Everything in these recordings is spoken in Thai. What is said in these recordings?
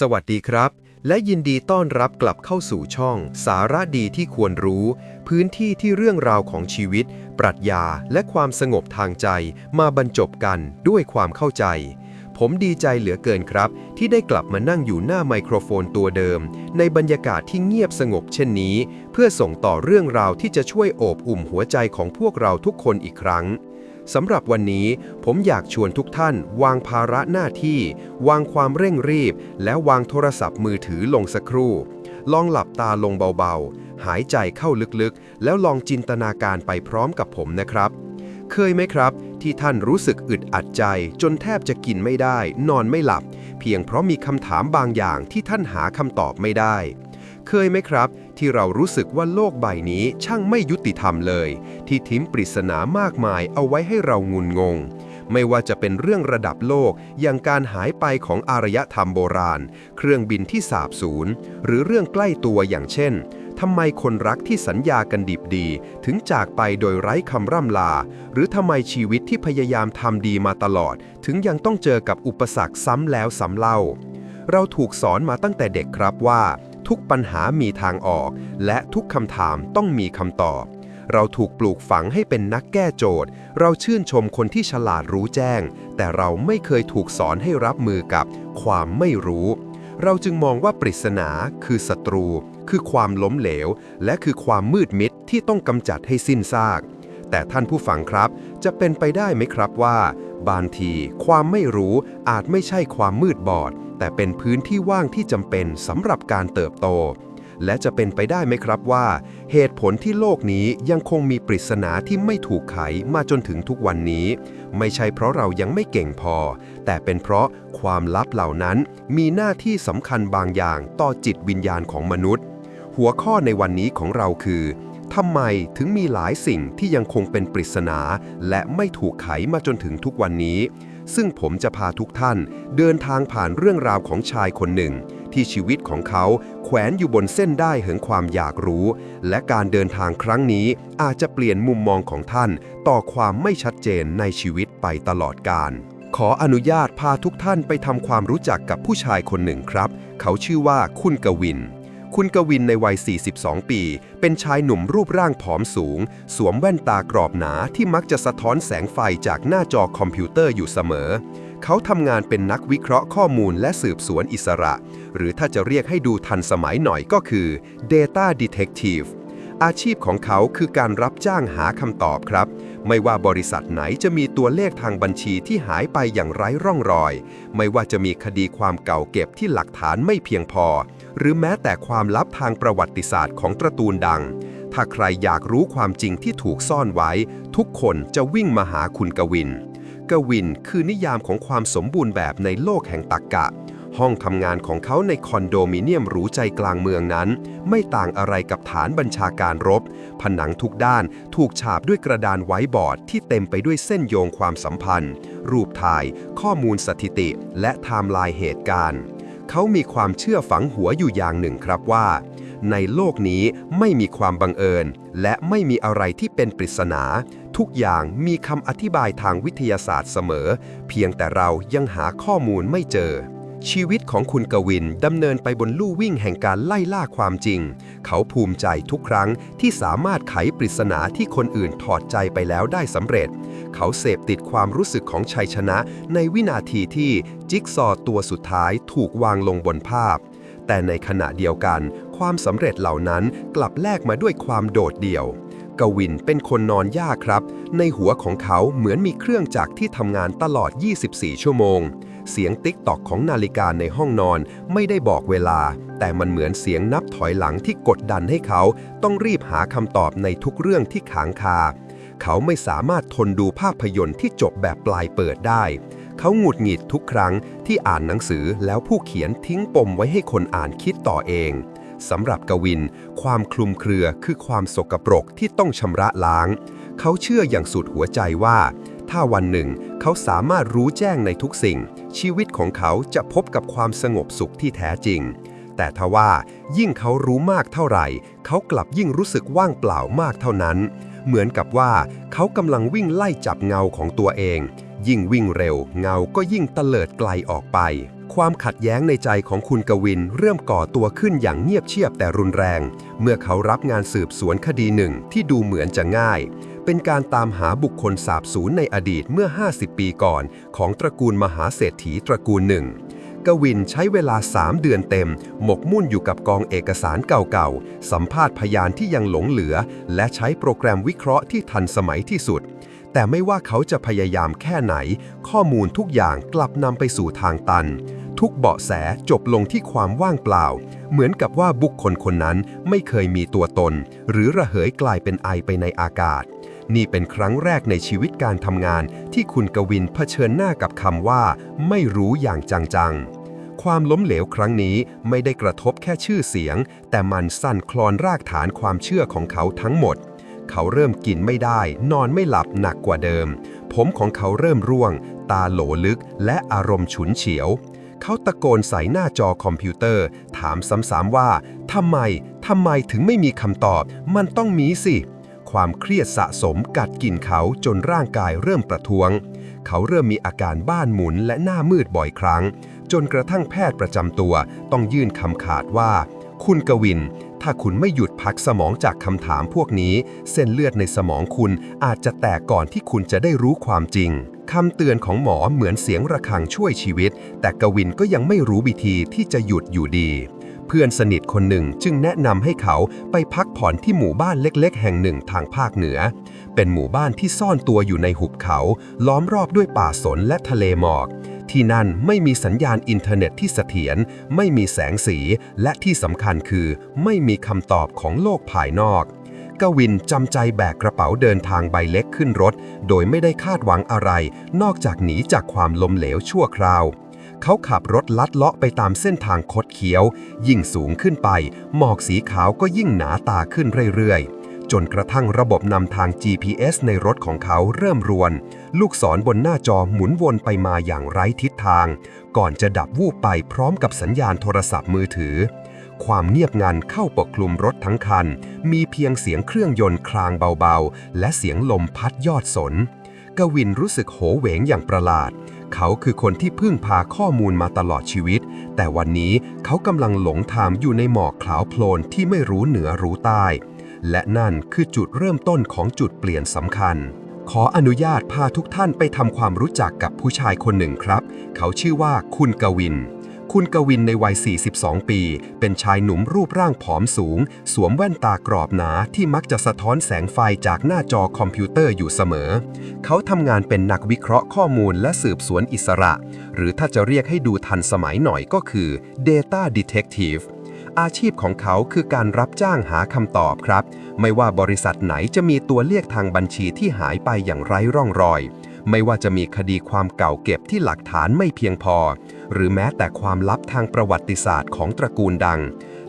สวัสดีครับ และยินดีต้อนรับกลับเข้าสู่ช่อง สาระดีที่ควรรู้ พื้นที่ที่เรื่องราวของชีวิต ปรัชญาและความสงบทางใจ มาบรรจบกันด้วยความเข้าใจ ผมดีใจเหลือเกินครับ ที่ได้กลับมานั่งอยู่หน้าไมโครโฟนตัวเดิม ในบรรยากาศที่เงียบสงบเช่นนี้ เพื่อส่งต่อเรื่องราวที่จะช่วยโอบอุ่มหัวใจของพวกเราทุกคนอีกครั้ง สำหรับวันนี้ผมอยากชวนทุกท่าน วางภาระหน้าที่ วางความเร่งรีบ และวางโทรศัพท์มือถือลงสักครู่ ลองหลับตาลงเบาๆ หายใจเข้าลึกๆ แล้วลองจินตนาการไปพร้อมกับผมนะครับ เคยไหมครับ ที่ท่านรู้สึกอึดอัดใจ จนแทบจะกินไม่ได้ นอนไม่หลับ เพียงเพราะมีคำถามบางอย่างที่ท่านหาคำตอบไม่ได้ เคยไหมครับ ที่เรารู้สึกว่าโลกใบนี้ช่างไม่ยุติธรรมเลย ที่ทิ้งปริศนามากมายเอาไว้ให้เรางุนงง ไม่ว่าจะเป็นเรื่องระดับโลกอย่างการหายไปของอารยธรรมโบราณ เครื่องบินที่สาบสูญหรือเรื่องใกล้ตัวอย่างเช่นทำไมคนรักที่สัญญากันดิบดี ถึงจากไปโดยไร้คำร่ำลา หรือทำไมชีวิตที่พยายามทำดีมาตลอด ถึงยังต้องเจอกับอุปสรรคซ้ำแล้วซ้ำเล่า เราถูกสอนมาตั้งแต่เด็กครับว่า ทุกปัญหามีทางออก และทุกคำถามต้องมีคำตอบ เราถูกปลูกฝังให้เป็นนักแก้โจทย์ เราชื่นชมคนที่ฉลาดรู้แจ้ง แต่เราไม่เคยถูกสอนให้รับมือกับความไม่รู้ เราจึงมองว่าปริศนาคือศัตรู คือความล้มเหลว และคือความมืดมิดที่ต้องกำจัดให้สิ้นซาก แต่ท่านผู้ฟังครับ จะเป็นไปได้ไหมครับว่า บางทีความไม่รู้อาจไม่ใช่ความมืดบอด แต่เป็นพื้นที่ว่างที่จำเป็นสำหรับการเติบโต และจะเป็นไปได้ไหมครับว่า เหตุผลที่โลกนี้ยังคงมีปริศนาที่ไม่ถูกไขมาจนถึงทุกวันนี้ ไม่ใช่เพราะเรายังไม่เก่งพอ แต่เป็นเพราะความลับเหล่านั้นมีหน้าที่สำคัญบางอย่างต่อจิตวิญญาณของมนุษย์ หัวข้อในวันนี้ของเราคือทำไมถึงมีหลายสิ่งที่ยังคงเป็นปริศนา และไม่ถูกไขมาจนถึงทุกวันนี้ ซึ่งผมจะพาทุกท่านเดินทางผ่านเรื่องราวของชายคนหนึ่ง ที่ชีวิตของเขาแขวนอยู่บนเส้นได้แห่งความอยากรู้ และการเดินทางครั้งนี้อาจจะเปลี่ยนมุมมองของท่าน ต่อความไม่ชัดเจนในชีวิตไปตลอดกาลขออนุญาตพาทุกท่านไปทำความรู้จักกับผู้ชายคนหนึ่งครับ เขาชื่อว่าคุณกวิน คุณกวินในวัย 42 ปี เป็นชายหนุ่มรูปร่างผอมสูง สวมแว่นตากรอบหนาที่มักจะสะท้อนแสงไฟจากหน้าจอคอมพิวเตอร์อยู่เสมอ เขาทำงานเป็นนักวิเคราะห์ข้อมูลและสืบสวนอิสระ หรือถ้าจะเรียกให้ดูทันสมัยหน่อยก็คือ Data Detective อาชีพของเขาคือการรับจ้างหาคำตอบครับ ไม่ว่าบริษัทไหนจะมีตัวเลขทางบัญชีที่หายไปอย่างไร้ร่องรอย ไม่ว่าจะมีคดีความเก่าเก็บที่หลักฐานไม่เพียงพอ หรือแม้แต่ความลับทางประวัติศาสตร์ของตระตูนดัง ถ้าใครอยากรู้ความจริงที่ถูกซ่อนไว้ ทุกคนจะวิ่งมาหาคุณกวิน กวินคือนิยามของความสมบูรณ์แบบในโลกแห่งตรรกะ ห้องทำงานของเขาในคอนโดมิเนียมหรูใจกลางเมืองนั้น ไม่ต่างอะไรกับฐานบัญชาการรบ ผนังทุกด้านถูกฉาบด้วยกระดานไว้บอร์ดที่เต็มไปด้วยเส้นโยงความสัมพันธ์ รูปถ่าย ข้อมูลสถิติ และไทม์ไลน์เหตุการณ์ เขามีความเชื่อฝังหัวอยู่อย่างหนึ่งครับว่า ในโลกนี้ไม่มีความบังเอิญ และไม่มีอะไรที่เป็นปริศนา ทุกอย่างมีคำอธิบายทางวิทยาศาสตร์เสมอ เพียงแต่เรายังหาข้อมูลไม่เจอ ชีวิตของคุณกวินดำเนินไปบนลู่วิ่งแห่งการไล่ล่าความจริง เขาภูมิใจทุกครั้งที่สามารถไขปริศนาที่คนอื่นถอดใจไปแล้วได้สำเร็จ เขาเสพติดความรู้สึกของชัยชนะในวินาทีที่จิ๊กซอตัวสุดท้ายถูกวางลงบนภาพ แต่ในขณะเดียวกัน ความสำเร็จเหล่านั้นกลับแลกมาด้วยความโดดเดี่ยว กวินเป็นคนนอนยากครับ ในหัวของเขาเหมือนมีเครื่องจักรที่ทำงานตลอด 24 ชั่วโมง เสียงติ๊กตอกของนาฬิกาในห้องนอนไม่ได้บอกเวลา แต่มันเหมือนเสียงนับถอยหลังที่กดดันให้เขา ต้องรีบหาคำตอบในทุกเรื่องที่ขางคา เขาไม่สามารถทนดูภาพยนตร์ที่จบแบบปลายเปิดได้ เขาหงุดหงิดทุกครั้งที่อ่านหนังสือแล้วผู้เขียนทิ้งปมไว้ให้คนอ่านคิดต่อเอง สำหรับกวิน ความคลุมเครือคือความสกปรกที่ต้องชำระล้าง เขาเชื่ออย่างสุดหัวใจว่า ถ้าวันหนึ่งเขาสามารถรู้แจ้งในทุกสิ่ง ชีวิตของเขาจะพบกับความสงบสุขที่แท้จริง แต่ทว่ายิ่งเขารู้มากเท่าไหร่ เขากลับยิ่งรู้สึกว่างเปล่ามากเท่านั้น เหมือนกับว่าเขากำลังวิ่งไล่จับเงาของตัวเอง ยิ่งวิ่งเร็วเงาก็ยิ่งเตลิดไกลออกไป ความขัดแย้งในใจของคุณกวินเริ่มก่อตัวขึ้นอย่างเงียบเชียบแต่รุนแรง เมื่อเขารับงานสืบสวนคดีหนึ่งที่ดูเหมือนจะง่าย เป็นการตามหาบุคคลสาบสูญในอดีตเมื่อ 50 ปีก่อน ของตระกูลมหาเศรษฐีตระกูลหนึ่งกวินใช้เวลา 3 เดือนเต็ม หมกมุ่นอยู่กับกองเอกสารเก่าๆ สัมภาษณ์พยานที่ยังหลงเหลือ และใช้โปรแกรมวิเคราะห์ที่ทันสมัยที่สุด แต่ไม่ว่าเขาจะพยายามแค่ไหน ข้อมูลทุกอย่างกลับนำไปสู่ทางตัน ทุกเบาะแสจบลงที่ความว่างเปล่า เหมือนกับว่าบุคคลคนนั้นไม่เคยมีตัวตน หรือระเหยกลายเป็นไอไปในอากาศ นี่เป็นครั้งแรกในชีวิตการทำงาน ที่คุณกวินเผชิญหน้ากับคำว่า ไม่รู้อย่างจังๆความล้มเหลวครั้งนี้ไม่ได้กระทบแค่ชื่อเสียง แต่มันสั่นคลอนรากฐานความเชื่อของเขาทั้งหมด เขาเริ่มกินไม่ได้ นอนไม่หลับหนักกว่าเดิม ผมของเขาเริ่มร่วง ตาโหลลึกและอารมณ์ฉุนเฉียว เขาตะโกนใส่หน้าจอคอมพิวเตอร์ ถามซ้ำๆว่าทำไมทำไมถึงไม่มีคำตอบ มันต้องมีสิ ความเครียดสะสมกัดกินเขาจนร่างกายเริ่มประท้วง เขาเริ่มมีอาการบ้านหมุนและหน้ามืดบ่อยครั้ง จนกระทั่งแพทย์ประจำตัว ต้องยื่นคำขาดว่า คุณกวิน ถ้าคุณไม่หยุดพักสมองจากคำถามพวกนี้ เส้นเลือดในสมองคุณอาจจะแตกก่อนที่คุณจะได้รู้ความจริงคำเตือนของหมอเหมือนเสียงระฆังช่วยชีวิต แต่กวินก็ยังไม่รู้วิธีที่จะหยุดอยู่ดี เพื่อนสนิทคนหนึ่งจึงแนะนำให้เขาไปพักผ่อนที่หมู่บ้านเล็ก ๆ แห่งหนึ่งทางภาคเหนือ เป็นหมู่บ้านที่ซ่อนตัวอยู่ในหุบเขา ล้อมรอบด้วยป่าสนและทะเลหมอก ที่นั่นไม่มีสัญญาณอินเทอร์เน็ตที่เสถียร ไม่มีแสงสี และที่สำคัญคือไม่มีคำตอบของโลกภายนอกกวินจำใจแบกกระเป๋าเดินทางใบเล็กขึ้นรถ โดยไม่ได้คาดหวังอะไร นอกจากหนีจากความล้มเหลวชั่วคราว เขาขับรถลัดเลาะไปตามเส้นทางคดเคี้ยว ยิ่งสูงขึ้นไป หมอกสีขาวก็ยิ่งหนาตาขึ้นเรื่อยๆ จนกระทั่งระบบนำทาง GPS ในรถของเขาเริ่มรวน ลูกศรบนหน้าจอหมุนวนไปมาอย่างไร้ทิศทาง ก่อนจะดับวูบไปพร้อมกับสัญญาณโทรศัพท์มือถือ ความเงียบงันเข้าปกคลุมรถทั้งคัน มีเพียงเสียงเครื่องยนต์คลางเบาๆ และเสียงลมพัดยอดสน กวินรู้สึกโหวเหวงอย่างประหลาด เขาคือคนที่พึ่งพาข้อมูลมาตลอดชีวิต แต่วันนี้เขากำลังหลงทางอยู่ในหมอกขาวโพลนที่ไม่รู้เหนือรู้ใต้ และนั่นคือจุดเริ่มต้นของจุดเปลี่ยนสำคัญ ขออนุญาตพาทุกท่านไปทำความรู้จักกับผู้ชายคนหนึ่งครับ เขาชื่อว่าคุณกวิน คุณกวินในวัย 42 ปี เป็นชายหนุ่มรูปร่างผอมสูง สวมแว่นตากรอบหนาที่มักจะสะท้อนแสงไฟจากหน้าจอคอมพิวเตอร์อยู่เสมอ เขาทำงานเป็นนักวิเคราะห์ข้อมูลและสืบสวนอิสระ หรือถ้าจะเรียกให้ดูทันสมัยหน่อยก็คือ Data Detective อาชีพของเขาคือการรับจ้างหาคำตอบครับ ไม่ว่าบริษัทไหนจะมีตัวเรียกทางบัญชีที่หายไปอย่างไร้ร่องรอย ไม่ว่าจะมีคดีความเก่าเก็บที่หลักฐานไม่เพียงพอ หรือแม้แต่ความลับทางประวัติศาสตร์ของตระกูลดัง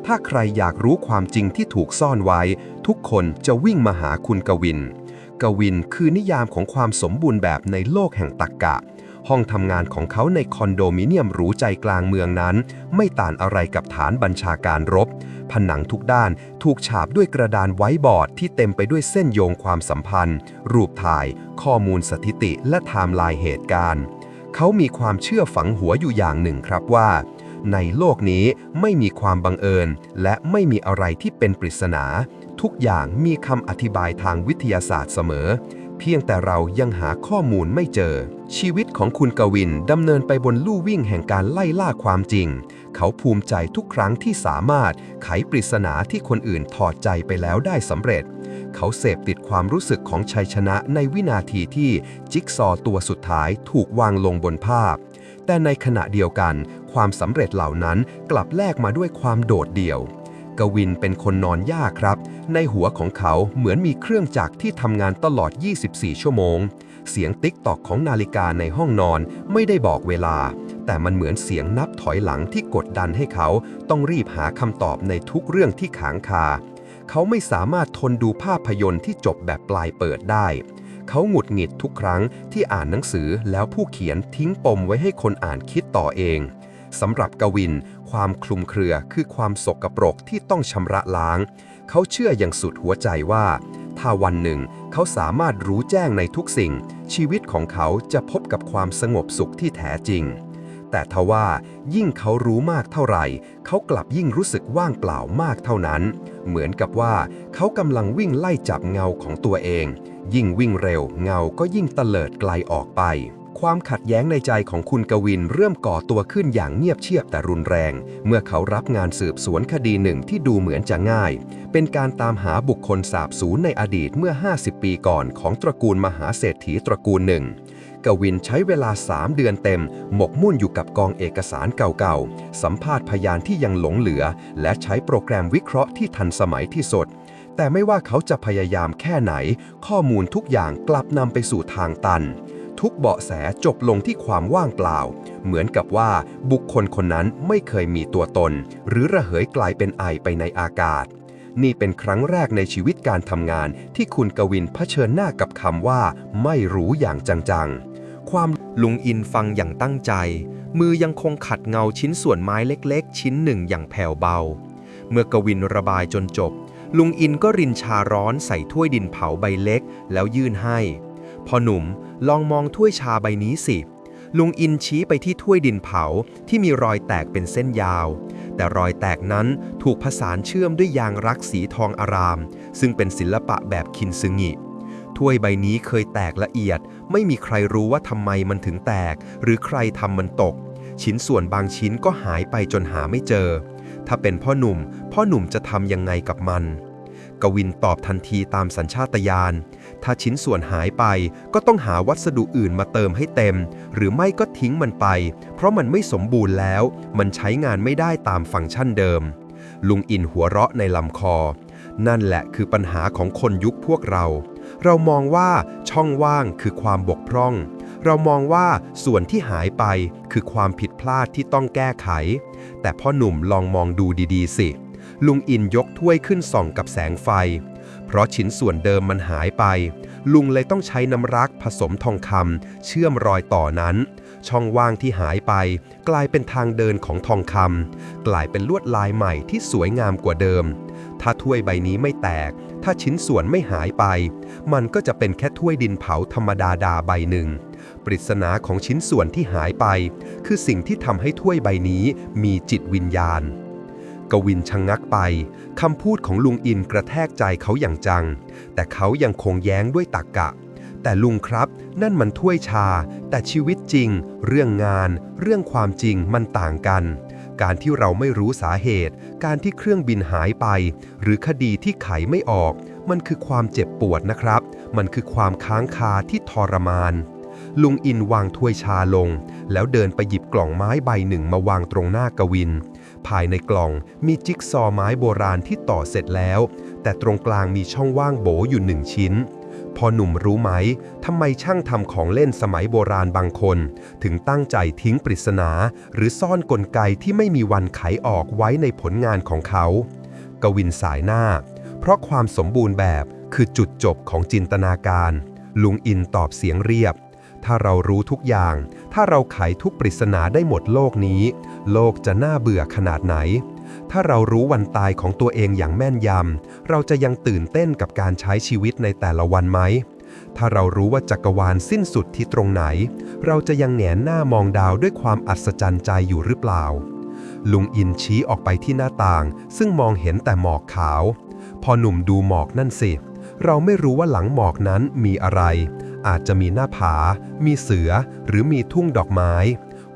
ถ้าใครอยากรู้ความจริงที่ถูกซ่อนไว้ ทุกคนจะวิ่งมาหาคุณกวิน กวินคือนิยามของความสมบูรณ์แบบในโลกแห่งตรรกะ ห้องทำงานของเขาในคอนโดมิเนียมหรูใจกลางเมืองนั้น ไม่ต่างอะไรกับฐานบัญชาการรบ ผนังทุกด้านถูกฉาบด้วยกระดานไว้บอร์ดที่เต็มไปด้วยเส้นโยงความสัมพันธ์ รูปถ่าย ข้อมูลสถิติและไทม์ไลน์เหตุการณ์ เขามีความเชื่อฝังหัวอยู่อย่างหนึ่งครับว่า ในโลกนี้ไม่มีความบังเอิญ และไม่มีอะไรที่เป็นปริศนา ทุกอย่างมีคำอธิบายทางวิทยาศาสตร์เสมอ พียงแต่เรายังหาข้อมูลไม่เจอ ชีวิตของคุณกวินดำเนินไปบนลู่วิ่งแห่งการไล่ล่าความจริง เขาภูมิใจทุกครั้งที่สามารถไขปริศนาที่คนอื่นถอดใจไปแล้วได้สำเร็จ เขาเสพติดความรู้สึกของชัยชนะในวินาทีที่จิ๊กซอตัวสุดท้ายถูกวางลงบนภาพ แต่ในขณะเดียวกัน ความสำเร็จเหล่านั้นกลับแลกมาด้วยความโดดเดี่ยว กวินเป็นคนนอนยากครับ ในหัวของเขาเหมือนมีเครื่องจักรที่ทำงานตลอด 24 ชั่วโมง เสียงติ๊กตอกของนาฬิกาในห้องนอนไม่ได้บอกเวลา แต่มันเหมือนเสียงนับถอยหลังที่กดดันให้เขา ต้องรีบหาคำตอบในทุกเรื่องที่ขางคา เขาไม่สามารถทนดูภาพยนตร์ที่จบแบบปลายเปิดได้ เขาหงุดหงิดทุกครั้งที่อ่านหนังสือแล้วผู้เขียนทิ้งปมไว้ให้คนอ่านคิดต่อเอง สำหรับกวิน ความคลุมเครือคือความสกปรกที่ต้องชำระล้าง เขาเชื่ออย่างสุดหัวใจว่า ถ้าวันหนึ่งเขาสามารถรู้แจ้งในทุกสิ่ง ชีวิตของเขาจะพบกับความสงบสุขที่แท้จริง แต่ทว่ายิ่งเขารู้มากเท่าไหร่ เขากลับยิ่งรู้สึกว่างเปล่ามากเท่านั้น เหมือนกับว่าเขากำลังวิ่งไล่จับเงาของตัวเอง ยิ่งวิ่งเร็วเงาก็ยิ่งเตลิดไกลออกไป ความขัดแย้งในใจของคุณกวินเริ่มก่อตัวขึ้นอย่างเงียบเชียบแต่รุนแรง เมื่อเขารับงานสืบสวนคดีหนึ่งที่ดูเหมือนจะง่าย เป็นการตามหาบุคคลสาบสูญในอดีตเมื่อ 50 ปีก่อนของตระกูลมหาเศรษฐีตระกูลหนึ่งกวินใช้เวลา 3 เดือนเต็ม หมกมุ่นอยู่กับกองเอกสารเก่าๆ สัมภาษณ์พยานที่ยังหลงเหลือ และใช้โปรแกรมวิเคราะห์ที่ทันสมัยที่สุด แต่ไม่ว่าเขาจะพยายามแค่ไหน ข้อมูลทุกอย่างกลับนำไปสู่ทางตัน ทุกเบาะแสจบลงที่ความว่างเปล่า เหมือนกับว่าบุคคลคนนั้นไม่เคยมีตัวตน หรือระเหยกลายเป็นไอไปในอากาศ นี่เป็นครั้งแรกในชีวิตการทำงานที่คุณกวินเผชิญหน้ากับคำว่า ไม่รู้อย่างจังๆ ความลุงอินฟังอย่างตั้งใจ มือยังคงขัดเงาชิ้นส่วนไม้เล็ก ๆ ชิ้นหนึ่งอย่างแผ่วเบา เมื่อกวินระบายจนจบ ลุงอินก็รินชาร้อนใส่ถ้วยดินเผาใบเล็ก แล้วยื่นให้ พอหนุ่มลองมองถ้วยชาใบนี้สิ ลุงอินชี้ไปที่ถ้วยดินเผาที่มีรอยแตกเป็นเส้นยาว แต่รอยแตกนั้นถูกผสานเชื่อมด้วยยางรักสีทองอาราม ซึ่งเป็นศิลปะแบบคินซึงิถ้วยใบนี้เคยแตกละเอียด ไม่มีใครรู้ว่าทำไมมันถึงแตก หรือใครทำมันตก ชิ้นส่วนบางชิ้นก็หายไปจนหาไม่เจอ ถ้าเป็นพ่อหนุ่ม พ่อหนุ่มจะทำยังไงกับมัน กวินตอบทันทีตามสัญชาตญาณ ถ้าชิ้นส่วนหายไปก็ต้องหาวัสดุอื่นมาเติมให้เต็ม หรือไม่ก็ทิ้งมันไป เพราะมันไม่สมบูรณ์แล้ว มันใช้งานไม่ได้ตามฟังก์ชันเดิม ลุงอินหัวเราะในลำคอ นั่นแหละคือปัญหาของคนยุคพวกเรา เรามองว่าช่องว่างคือความบกพร่องเรามองว่าส่วนที่หายไปคือความผิดพลาดที่ต้องแก้ไข แต่พ่อหนุ่มลองมองดูดีๆ สิ ลุงอินยกถ้วยขึ้นส่องกับแสงไฟ เพราะชิ้นส่วนเดิมมันหายไป ลุงเลยต้องใช้น้ำรักผสมทองคำเชื่อมรอยต่อนั้น ช่องว่างที่หายไป กลายเป็นทางเดินของทองคำกลายเป็นลวดลายใหม่ที่สวยงามกว่าเดิม ถ้าถ้วยใบนี้ไม่แตก ถ้าชิ้นส่วนไม่หายไป มันก็จะเป็นแค่ถ้วยดินเผาธรรมดาดาใบหนึ่งปริศนาของชิ้นส่วนที่หายไป คือสิ่งที่ทำให้ถ้วยใบนี้มีจิตวิญญาณ กวินชะงงักไป คำพูดของลุงอินกระแทกใจเขาอย่างจัง แต่เขายังคงแย้งด้วยตรกกะ แต่ลุงครับ นั่นมันถ้วยชา แต่ชีวิตจริง เรื่องงาน เรื่องความจริงมันต่างกัน การที่เราไม่รู้สาเหตุ การที่เครื่องบินหายไป หรือคดีที่ไขไม่ออก มันคือความเจ็บปวดนะครับ มันคือความค้างคาที่ทรมานลุงอินวางถ้วยชาลง แล้วเดินไปหยิบกล่องไม้ใบหนึ่งมาวางตรงหน้ากวิน ภายในกล่องมีจิ๊กซอว์ไม้โบราณที่ต่อเสร็จแล้ว แต่ตรงกลางมีช่องว่างโบอยู่หนึ่งชิ้น พอหนุ่มรู้ไหมทำไมช่างทำของเล่นสมัยโบราณบางคน ถึงตั้งใจทิ้งปริศนา หรือซ่อนกลไกที่ไม่มีวันไขออกไว้ในผลงานของเขา กวินสายหน้า เพราะความสมบูรณ์แบบคือจุดจบของจินตนาการ ลุงอินตอบเสียงเรียบ ถ้าเรารู้ทุกอย่าง ถ้าเราไขทุกปริศนาได้หมดโลกนี้ โลกจะน่าเบื่อขนาดไหน ถ้าเรารู้วันตายของตัวเองอย่างแม่นยำ เราจะยังตื่นเต้นกับการใช้ชีวิตในแต่ละวันไหม ถ้าเรารู้ว่าจักรวาลสิ้นสุดที่ตรงไหน เราจะยังแหงนหน้ามองดาวด้วยความอัศจรรย์ใจอยู่หรือเปล่า ลุงอินชี้ออกไปที่หน้าต่าง ซึ่งมองเห็นแต่หมอกขาว พอหนุ่มดูหมอกนั่นสิ เราไม่รู้ว่าหลังหมอกนั้นมีอะไร อาจจะมีหน้าผา มีเสือ หรือมีทุ่งดอกไม้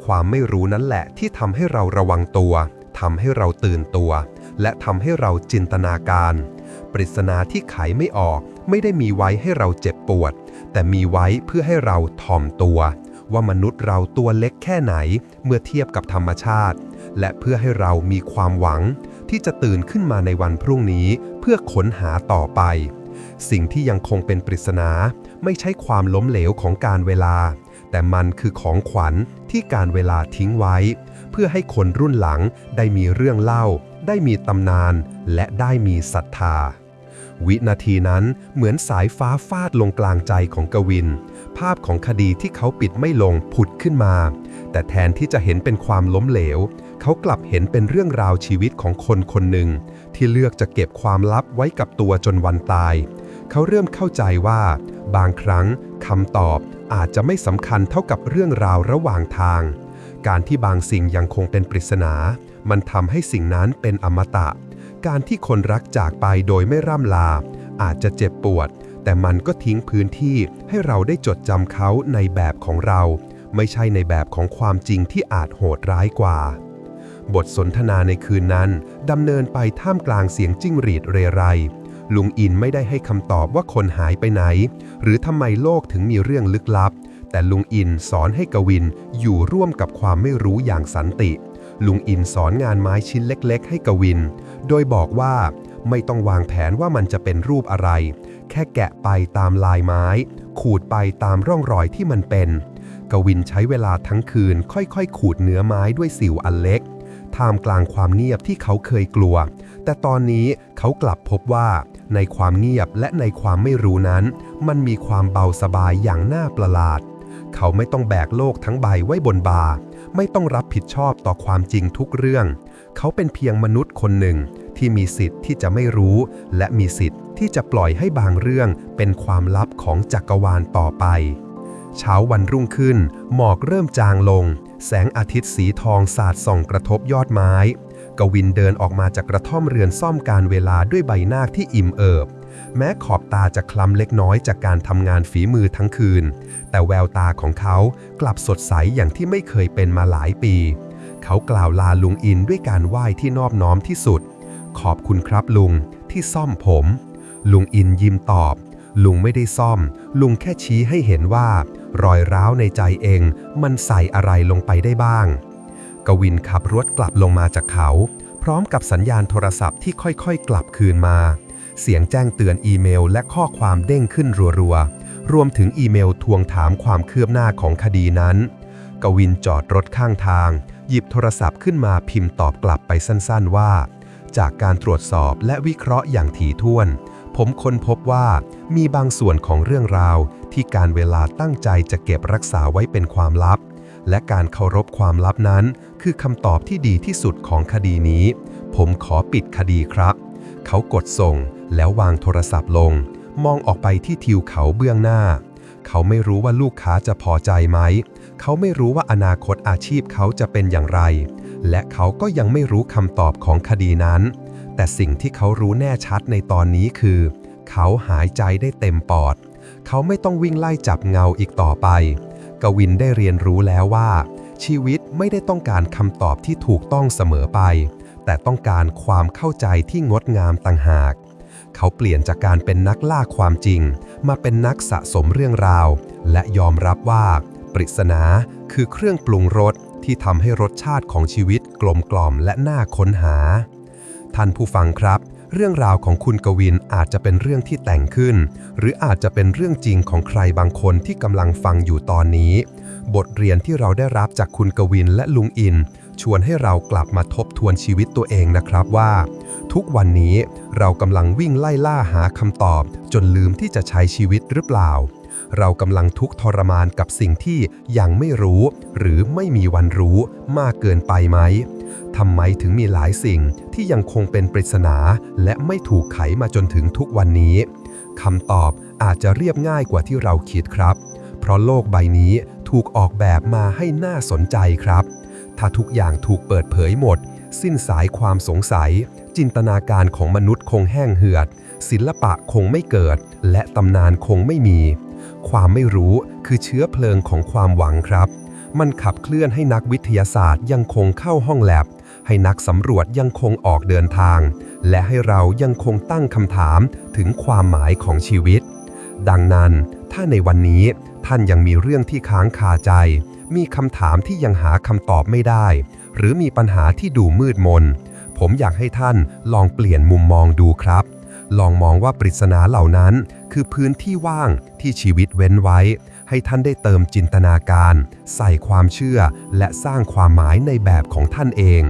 ความไม่รู้นั่นแหละที่ทำให้เราระวังตัวทำให้เราตื่นตัว และทำให้เราจินตนาการ ปริศนาที่ไขไม่ออกไม่ได้มีไว้ให้เราเจ็บปวด แต่มีไว้เพื่อให้เราถ่อมตัว ว่ามนุษย์เราตัวเล็กแค่ไหนเมื่อเทียบกับธรรมชาติ และเพื่อให้เรามีความหวัง ที่จะตื่นขึ้นมาในวันพรุ่งนี้เพื่อค้นหาต่อไป สิ่งที่ยังคงเป็นปริศนา ไม่ใช่ความล้มเหลวของการเวลา แต่มันคือของขวัญที่การเวลาทิ้งไว้ เพื่อให้คนรุ่นหลังได้มีเรื่องเล่า ได้มีตำนาน และได้มีศรัทธา วินาทีนั้นเหมือนสายฟ้าฟาดลงกลางใจของกวิน ภาพของคดีที่เขาปิดไม่ลงผุดขึ้นมา แต่แทนที่จะเห็นเป็นความล้มเหลว เขากลับเห็นเป็นเรื่องราวชีวิตของคนคนหนึ่งที่เลือกจะเก็บความลับไว้กับตัวจนวันตาย เขาเริ่มเข้าใจว่า บางครั้งคำตอบอาจจะไม่สำคัญเท่ากับเรื่องราวระหว่างทาง การที่บางสิ่งยังคงเป็นปริศนา มันทำให้สิ่งนั้นเป็นอมตะ การที่คนรักจากไปโดยไม่ร่ำลา อาจจะเจ็บปวด แต่มันก็ทิ้งพื้นที่ให้เราได้จดจำเขาในแบบของเรา ไม่ใช่ในแบบของความจริงที่อาจโหดร้ายกว่า บทสนทนาในคืนนั้นดำเนินไปท่ามกลางเสียงจิ้งหรีดเรไร ลุงอินไม่ได้ให้คำตอบว่าคนหายไปไหน หรือทำไมโลกถึงมีเรื่องลึกลับ แต่ลุงอินสอนให้กวินอยู่ร่วมกับความไม่รู้อย่างสันติ ลุงอินสอนงานไม้ชิ้นเล็กๆ ให้กวิน โดยบอกว่าไม่ต้องวางแผนว่ามันจะเป็นรูปอะไร แค่แกะไปตามลายไม้ ขูดไปตามร่องรอยที่มันเป็น กวินใช้เวลาทั้งคืนค่อยๆ ขูดเนื้อไม้ด้วยสิวอันเล็ก ท่ามกลางความเงียบที่เขาเคยกลัว แต่ตอนนี้เขากลับพบว่า ในความเงียบและในความไม่รู้นั้น มันมีความเบาสบายอย่างน่าประหลาด เขาไม่ต้องแบกโลกทั้งใบไว้บนบา ไม่ต้องรับผิดชอบต่อความจริงทุกเรื่อง เขาเป็นเพียงมนุษย์คนหนึ่งที่มีสิทธิ์ที่จะไม่รู้ และมีสิทธิ์ที่จะปล่อยให้บางเรื่องเป็นความลับของจักรวาลต่อไป เช้าวันรุ่งขึ้น หมอกเริ่มจางลง แสงอาทิตย์สีทองสาดส่องกระทบยอดไม้ กวินเดินออกมาจากกระท่อมเรือนซ่อมการเวลาด้วยใบหน้าที่อิ่มเอิบ แม้ขอบตาจะคล้ำเล็กน้อยจากการทำงานฝีมือทั้งคืน แต่แววตาของเขากลับสดใสอย่างที่ไม่เคยเป็นมาหลายปี เขากล่าวลาลุงอินด้วยการไหว้ที่นอบน้อมที่สุด ขอบคุณครับลุงที่ซ่อมผม ลุงอินยิ้มตอบ ลุงไม่ได้ซ่อม ลุงแค่ชี้ให้เห็นว่า รอยร้าวในใจเอง มันใส่อะไรลงไปได้บ้าง กวินขับรถกลับลงมาจากเขา พร้อมกับสัญญาณโทรศัพท์ที่ค่อยๆ กลับคืนมา เสียงแจ้งเตือนอีเมลและข้อความเด้งขึ้นรัวๆ รวมถึงอีเมลทวงถามความคืบหน้าของคดีนั้น กวินจอดรถข้างทาง หยิบโทรศัพท์ขึ้นมาพิมพ์ตอบกลับไปสั้นๆว่า จากการตรวจสอบและวิเคราะห์อย่างถี่ถ้วน ผมค้นพบว่ามีบางส่วนของเรื่องราว ที่การเวลาตั้งใจจะเก็บรักษาไว้เป็นความลับและการเคารพความลับนั้น คือคำตอบที่ดีที่สุดของคดีนี้ ผมขอปิดคดีครับ เขากดส่งแล้ววางโทรศัพท์ลง มองออกไปที่ทิวเขาเบื้องหน้า เขาไม่รู้ว่าลูกค้าจะพอใจไหม เขาไม่รู้ว่าอนาคตอาชีพเขาจะเป็นอย่างไร และเขาก็ยังไม่รู้คำตอบของคดีนั้น แต่สิ่งที่เขารู้แน่ชัดในตอนนี้คือ เขาหายใจได้เต็มปอด เขาไม่ต้องวิ่งไล่จับเงาอีกต่อไป กวินได้เรียนรู้แล้วว่า ชีวิตไม่ได้ต้องการคำตอบที่ถูกต้องเสมอไป แต่ต้องการความเข้าใจที่งดงามต่างหาก เขาเปลี่ยนจากการเป็นนักล่าความจริง มาเป็นนักสะสมเรื่องราว และยอมรับว่า ปริศนาคือเครื่องปรุงรสที่ทำให้รสชาติของชีวิตกลมกล่อมและน่าค้นหา ท่านผู้ฟังครับ เรื่องราวของคุณกวินอาจจะเป็นเรื่องที่แต่งขึ้น หรืออาจจะเป็นเรื่องจริงของใครบางคนที่กำลังฟังอยู่ตอนนี้ บทเรียนที่เราได้รับจากคุณกวินและลุงอิน ชวนให้เรากลับมาทบทวนชีวิตตัวเองนะครับว่า ทุกวันนี้เรากำลังวิ่งไล่ล่าหาคำตอบ จนลืมที่จะใช้ชีวิตหรือเปล่า เรากำลังทุกทรมานกับสิ่งที่ยังไม่รู้ หรือไม่มีวันรู้มากเกินไปไหมทำไมถึงมีหลายสิ่งที่ยังคงเป็นปริศนา และไม่ถูกไขมาจนถึงทุกวันนี้คำตอบอาจจะเรียบง่ายกว่าที่เราคิดครับ เพราะโลกใบนี้ ถูกออกแบบมาให้น่าสนใจครับ ถ้าทุกอย่างถูกเปิดเผยหมด สิ้นสายความสงสัย จินตนาการของมนุษย์คงแห้งเหือด ศิลปะคงไม่เกิด และตำนานคงไม่มี ความไม่รู้คือเชื้อเพลิงของความหวังครับ มันขับเคลื่อนให้นักวิทยาศาสตร์ยังคงเข้าห้องแลบให้นักสำรวจยังคงออกเดินทาง และให้เรายังคงตั้งคำถามถึงความหมายของชีวิต ดังนั้นถ้าในวันนี้ ท่านยังมีเรื่องที่ค้างคาใจ มีคำถามที่ยังหาคำตอบไม่ได้ หรือมีปัญหาที่ดูมืดมน ผมอยากให้ท่านลองเปลี่ยนมุมมองดูครับ ลองมองว่าปริศนาเหล่านั้น คือพื้นที่ว่างที่ชีวิตเว้นไว้ ให้ท่านได้เติมจินตนาการ ใส่ความเชื่อ และสร้างความหมายในแบบของท่านเอง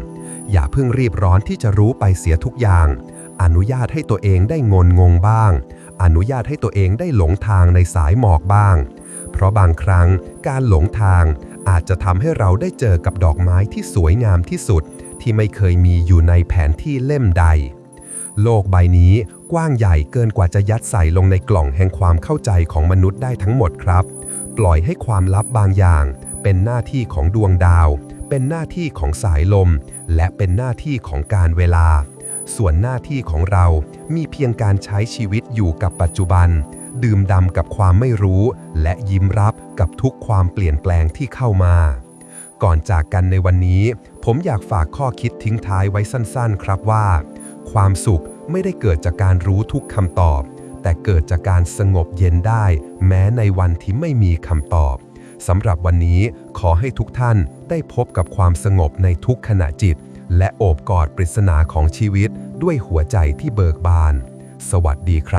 อย่าเพิ่งรีบร้อนที่จะรู้ไปเสียทุกอย่าง อนุญาตให้ตัวเองได้งนงงบ้าง อนุญาตให้ตัวเองได้หลงทางในสายหมอกบ้าง เพราะบางครั้งการหลงทางอาจจะทำให้เราได้เจอกับดอกไม้ที่สวยงามที่สุด ที่ไม่เคยมีอยู่ในแผนที่เล่มใด โลกใบนี้กว้างใหญ่เกินกว่าจะยัดใส่ลงในกล่องแห่งความเข้าใจของมนุษย์ได้ทั้งหมดครับ ปล่อยให้ความลับบางอย่าง เป็นหน้าที่ของดวงดาว เป็นหน้าที่ของสายลม และเป็นหน้าที่ของการเวลา ส่วนหน้าที่ของเรามีเพียงการใช้ชีวิตอยู่กับปัจจุบัน ดื่มด่ำกับความไม่รู้ และยิ้มรับกับทุกความเปลี่ยนแปลงที่เข้ามา ก่อนจากกันในวันนี้ ผมอยากฝากข้อคิดทิ้งท้ายไว้สั้นๆ ครับว่า ความสุขไม่ได้เกิดจากการรู้ทุกคำตอบ แต่เกิดจากการสงบเย็นได้ แม้ในวันที่ไม่มีคำตอบสำหรับวันนี้ขอให้ทุกท่านได้พบกับความสงบในทุกขณะจิต และโอบกอดปริศนาของชีวิตด้วยหัวใจที่เบิกบาน สวัสดีครับ